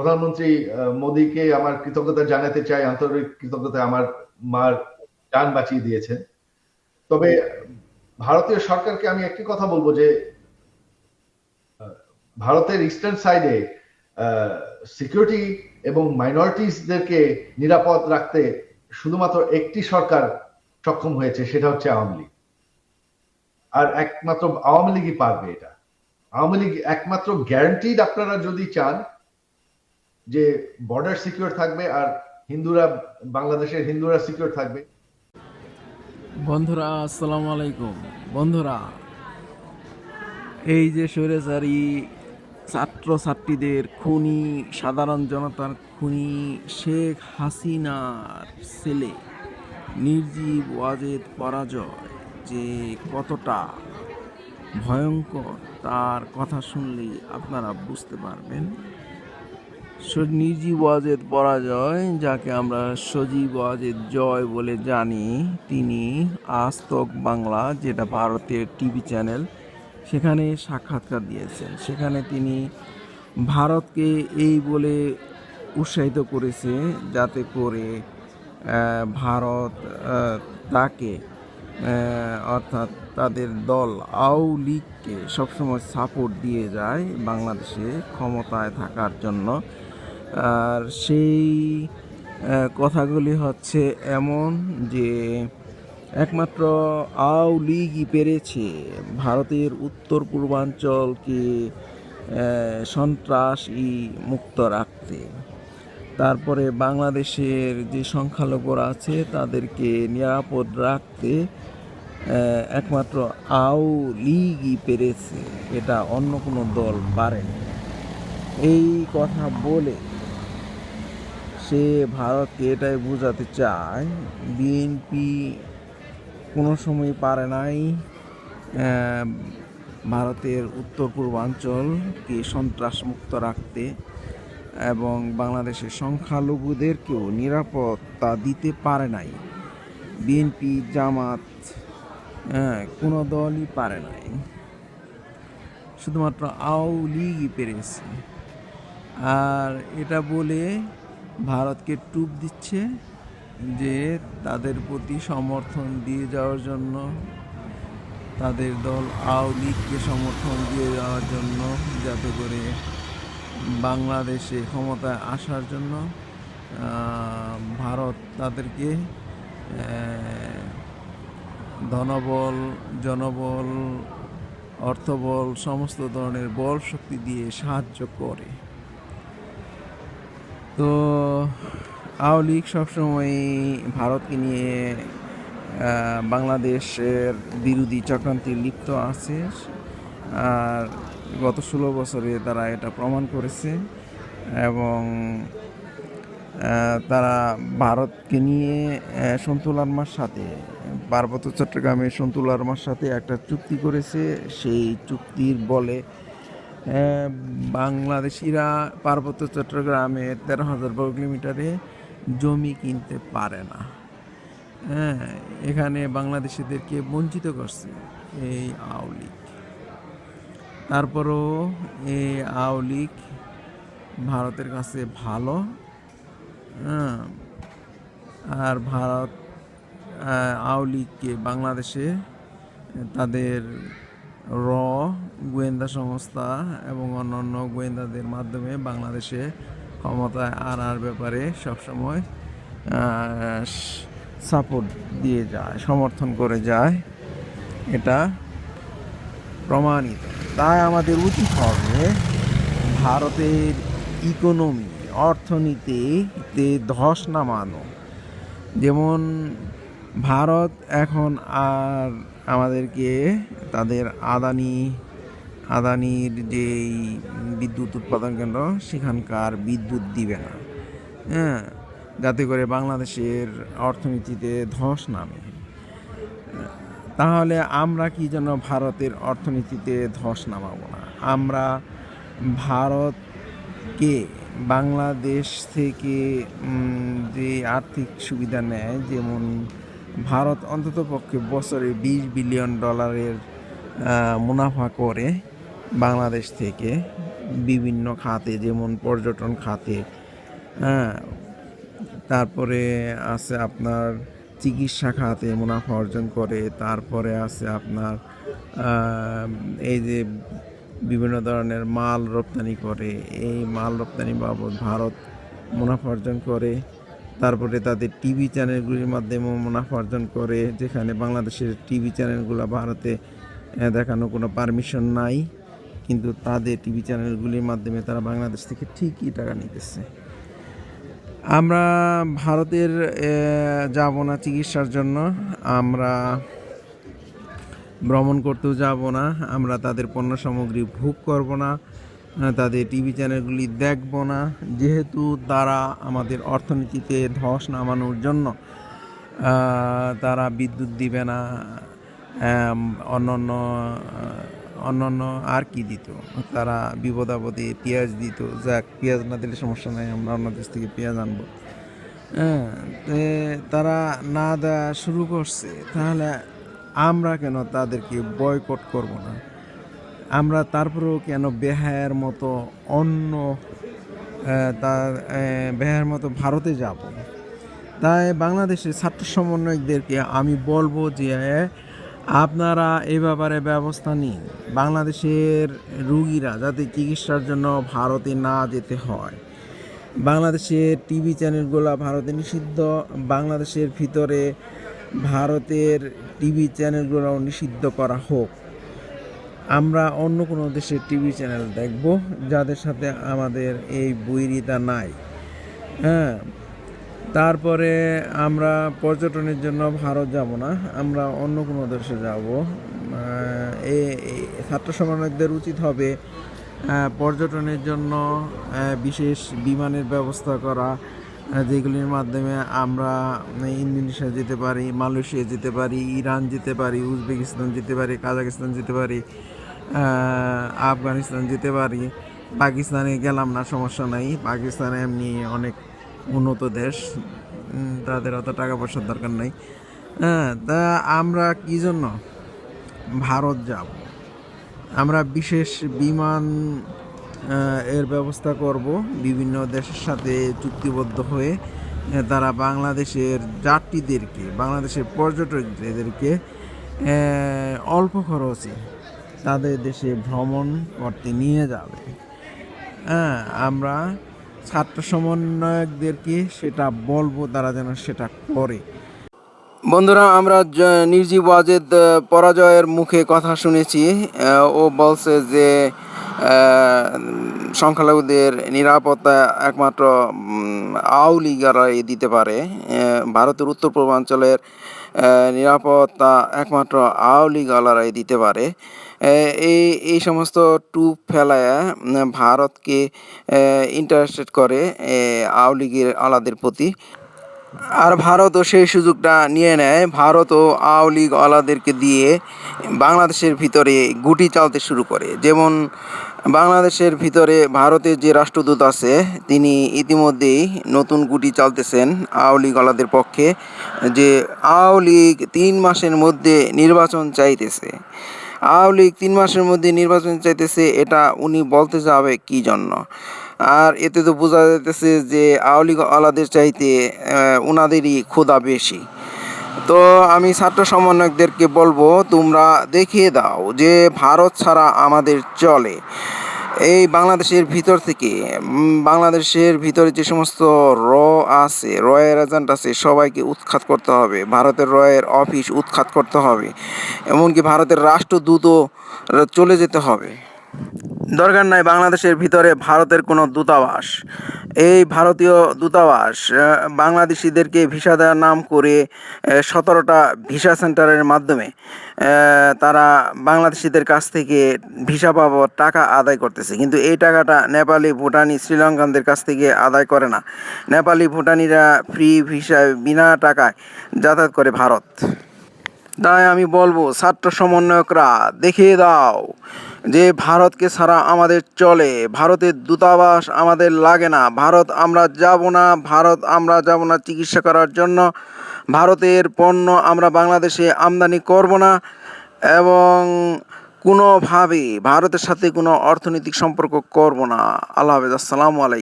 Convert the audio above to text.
প্রধানমন্ত্রী মোদীকে আমার কৃতজ্ঞতা জানাতে চাই, আন্তরিক কৃতজ্ঞতা আমার মার যান বাঁচিয়ে দিয়েছেন। তবে ভারতীয় সরকারকে আমি একটি কথা বলব যে ভারতের ইস্টার্ন সাইডে সিকিউরিটি এবং মাইনরিটিসদেরকে নিরাপদ রাখতে শুধুমাত্র একটি সরকার সক্ষম হয়েছে, সেটা হচ্ছে আওয়ামী লীগ। আর একমাত্র আওয়ামী লীগই পারবে এটা। আওয়ামী লীগ একমাত্র গ্যারান্টিড আপনারা যদি চান যে বর্ডার সিকিউর থাকবে আর হিন্দুরা, বাংলাদেশের হিন্দুরা সিকিউর থাকবে। বন্ধুরা, আসসালামু আলাইকুম। বন্ধুরা, এই যে স্বৈরাচারী ছাত্র ছাত্রীদের খুনি, সাধারণ জনতার খুনি শেখ হাসিনার ছেলে নির্জীব ওয়াজেদ পরাজয় যে কতটা ভয়ঙ্কর, তার কথা শুনলে আপনারা বুঝতে পারবেন। নির্জীব ওয়াজেদ পরাজয়, যাকে আমরা সজীব ওয়াজেদ জয় বলে জানি। তিনি আস্তক বাংলা, যেটা ভারতের টিভি চ্যানেল, সেখানে সাক্ষাৎকার দিয়েছেন। সেখানে তিনি ভারতকে এই বলে উৎসাহিত করেছে যাতে করে ভারত তাকে অর্থাৎ তাদের দল আও লীগকে সবসময় সাপোর্ট দিয়ে যায় বাংলাদেশে ক্ষমতায় থাকার জন্য। আর সেই কথাগুলি হচ্ছে এমন যে একমাত্র আও লীগই পেরেছে। ভারতের উত্তর পূর্বাঞ্চলকে আহ, সন্ত্রাসী মুক্ত রাখতে। তারপরে বাংলাদেশের যে সংখ্যালঘুরা আছে তাদেরকে নিরাপদ রাখতে একমাত্র আও লীগই পেরেছে। এটা অন্য কোনো দল পারেনি। এই কথা বলে সে ভারতকে এটাই বোঝাতে চায়, বিএনপি কোনো সময় পারে নাই ভারতের উত্তর পূর্বাঞ্চলকে সন্ত্রাসমুক্ত রাখতে এবং বাংলাদেশের সংখ্যালঘুদেরকেও নিরাপত্তা দিতে পারে নাই। বিএনপি, জামাত কোনো দলই পারে নাই। শুধুমাত্র আওয়ামী লীগই পেরেছে। আর এটা বলে ভারতকে টুপ দিচ্ছে যে তাদের প্রতি সমর্থন দিয়ে যাওয়ার জন্য, তাদের দল আওয়ামী লীগকে সমর্থন দিয়ে যাওয়ার জন্য, যাতে করে বাংলাদেশে ক্ষমতায় আসার জন্য ভারত তাদেরকে ধনবল, জনবল, অর্থবল, সমস্ত ধরনের বল শক্তি দিয়ে সাহায্য করে। তো আওয়ামী লীগ সবসময় ভারতকে নিয়ে বাংলাদেশের বিরোধী চক্রান্তে লিপ্ত আছে। আর গত ষোলো বছরে তারা এটা প্রমাণ করেছে এবং তারা ভারতকে নিয়ে আহ, সন্তু লার্মার সাথে পার্বত্য চট্টগ্রামে সন্তু লার্মার সাথে একটা চুক্তি করেছে। সেই চুক্তির বলে বাংলাদেশিরা পার্বত্য চট্টগ্রামে তেরো হাজার বর্গ কিলোমিটারে জমি কিনতে পারে না। হ্যাঁ এখানে বাংলাদেশিদেরকে বঞ্চিত করছে এই আওয়ামী লীগ। তারপরও এই আওয়ামী লীগ ভারতের কাছে ভালো হ্যাঁ আর ভারত লীগকে বাংলাদেশে তাদের র গোয়েন্দা সংস্থা এবং অন্যান্য গোয়েন্দাদের মাধ্যমে বাংলাদেশে ক্ষমতায় আনার ব্যাপারে সবসময় সাপোর্ট দিয়ে যায়, সমর্থন করে যায়। এটা প্রমাণিত। তাই আমাদের উচিত হবে ভারতের ইকোনমি, অর্থনীতিতে ধস নামানো। যেমন ভারত এখন আর আমাদেরকে তাদের আদানি আদানির যেই বিদ্যুৎ উৎপাদন কেন্দ্র, সেখানকার বিদ্যুৎ দিবে না। হ্যাঁ যাতে করে বাংলাদেশের অর্থনীতিতে ধস নামে। তাহলে আমরা কি যেন ভারতের অর্থনীতিতে ধস নামাবো না? আমরা ভারতকে বাংলাদেশ থেকে যে আর্থিক সুবিধা নেয়, যেমন ভারত অন্ততপক্ষে বছরে বিশ বিলিয়ন ডলারের মুনাফা করে বাংলাদেশ থেকে বিভিন্ন খাতে, যেমন পর্যটন খাতে হ্যাঁ তারপরে আছে আপনার চিকিৎসা খাতে মুনাফা অর্জন করে, তারপরে আছে আপনার এই যে বিভিন্ন ধরনের মাল রপ্তানি করে, এই মাল রপ্তানি বাবদ ভারত মুনাফা অর্জন করে, তারপরে তাদের টিভি চ্যানেলগুলির মাধ্যমে মুনাফা অর্জন করে, যেখানে বাংলাদেশের টিভি চ্যানেলগুলো ভারতে দেখানো কোনো পারমিশন নাই। কিন্তু তাদের টিভি চ্যানেলগুলির মাধ্যমে তারা বাংলাদেশ থেকে ঠিকই টাকা নিতেছে। আমরা ভারতের যাব না চিকিৎসার জন্য। আমরা ভ্রমণ করতেও যাব না। আমরা তাদের পণ্য সামগ্রী ভোগ করব না। তাদের টিভি চ্যানেলগুলি দেখব না। যেহেতু তারা আমাদের অর্থনীতিতে ধস নামানোর জন্য তারা বিদ্যুৎ দিবে না। অন্য আহ, অন্যান্য আর কি দিত? তারা বিপদ আপদে পেঁয়াজ দিত, যাক, পেঁয়াজ না দিলে সমস্যা নাই, আমরা অন্য দেশ থেকে পেঁয়াজ আনব। হ্যাঁ তারা না দেওয়া শুরু করছে, তাহলে আমরা কেন তাদেরকে বয়কট করব না? আমরা তারপরেও কেন বেহায়ের মতো অন্য তার বেহায়ের মতো ভারতে যাব? তাই বাংলাদেশের ছাত্র সমন্বয়কদেরকে আমি বলব যে আপনারা এ ব্যাপারে ব্যবস্থা নিন। বাংলাদেশের রুগীরা যাতে চিকিৎসার জন্য ভারতে না যেতে হয়। বাংলাদেশের টিভি চ্যানেলগুলো ভারতে নিষিদ্ধ। বাংলাদেশের ভিতরে ভারতের টিভি চ্যানেলগুলো নিষিদ্ধ করা হোক। আমরা অন্য কোনো দেশের টিভি চ্যানেল দেখব, যাদের সাথে আমাদের এই বৈরিতা নাই। হ্যাঁ তারপরে আমরা পর্যটনের জন্য ভারত যাব না, আমরা অন্য কোনো দেশে যাব। এই ছাত্র সমন্বয়কদের উচিত হবে পর্যটনের জন্য বিশেষ বিমানের ব্যবস্থা করা যেগুলির মাধ্যমে আমরা ইন্দোনেশিয়া যেতে পারি, মালয়েশিয়া যেতে পারি, ইরান যেতে পারি, উজবেকিস্তান যেতে পারি কাজাকিস্তান যেতে পারি আফগানিস্তান যেতে পারি। পাকিস্তানে গেলাম না, সমস্যা নাই। পাকিস্তানে এমনি অনেক উন্নত দেশ তাদের অত টাকা পয়সার দরকার নাই। হ্যাঁ তা আমরা কি জন্য ভারত যাব? আমরা বিশেষ বিমান এর ব্যবস্থা করব। বিভিন্ন দেশের সাথে চুক্তিবদ্ধ হয়ে তারা বাংলাদেশের যাত্রীদেরকে, বাংলাদেশের পর্যটকদেরকে অল্প খরচে তাদের দেশে ভ্রমণ করতে নিয়ে যাবে। হ্যাঁ আমরা ছাত্র সমন্বয়কদেরকে সেটা বলব, তারা যেন সেটা করে। বন্ধুরা, আমরা জ- নির্জীব ওয়াজেদ পরাজয়ের মুখে কথা শুনেছি। ও বলছে যে সংখ্যালঘুদের নিরাপত্তা একমাত্র আওয়ামী দিতে পারে। ভারতের উত্তর পূর্বাঞ্চলের নিরাপত্তা একমাত্র আওয়ামী গালারাই দিতে পারে। এই এই সমস্ত টুপ ফেলায় ভারতকে ইন্টারেস্টেড করে আওয়ামী লীগের আলাদের প্রতি। আর ভারতও সেই সুযোগটা নিয়ে নেয়। ভারতও আওয়ামী লীগ আলাদেরকে দিয়ে বাংলাদেশের ভিতরে গুটি চালতে শুরু করে। যেমন বাংলাদেশের ভিতরে ভারতের যে রাষ্ট্রদূত আছে, তিনি ইতিমধ্যেই নতুন গুটি চালতেছেন আওয়ামী লীগ আলাদের পক্ষে, যে আওয়ামী লীগ তিন মাসের মধ্যে নির্বাচন চাইতেছে। আওয়ামী লীগ তিন মাসের মধ্যে নির্বাচন চাইতেছে, এটা উনি বলতে যাবে কি জন্য? আর এতে তো বোঝা যাইতেছে যে আওয়ামী আলাদের চাইতে ওনাদেরই ক্ষুধা বেশি। তো আমি ছাত্র সমন্বয়কদেরকে বলব, তোমরা দেখিয়ে দাও যে ভারত ছাড়া আমাদের চলে। এই বাংলাদেশের ভিতর থেকে বাংলাদেশের ভিতরে যে সমস্ত র আছে, রয়ের এজেন্ট আছে, সবাইকে উৎখাত করতে হবে। ভারতের রয়ের অফিস উৎখাত করতে হবে। এমনকি ভারতের রাষ্ট্রদূতও চলে যেতে হবে। দরকার নাই, বাংলাদেশের ভিতরে ভারতের কোনো দূতাবাস। এই ভারতীয় দূতাবাস বাংলাদেশিদেরকে ভিসা দেওয়ার নাম করে সতেরোটা ভিসা সেন্টারের মাধ্যমে তারা বাংলাদেশিদের কাছ থেকে ভিসা বাবদ টাকা আদায় করতেছে। কিন্তু এই টাকাটা নেপালি, ভুটানি, শ্রীলঙ্কানদের কাছ থেকে আদায় করে না। নেপালি, ভুটানিরা ফ্রি ভিসা বিনা টাকায় যাতায়াত করে ভারত। তাই আমি বলব, ছাত্র সমন্বয়করা, দেখিয়ে দাও যে ভারতকে ছাড়া আমাদের চলে। ভারতের দূতাবাস আমাদের লাগে না। ভারত আমরা যাব না। ভারত আমরা যাব না চিকিৎসা করার জন্য। ভারতের পণ্য আমরা বাংলাদেশে আমদানি করব না। এবং কোনোভাবে ভারতের সাথে কোনো অর্থনৈতিক সম্পর্ক করব না। আল্লাহ আসসালামু আলাইকুম।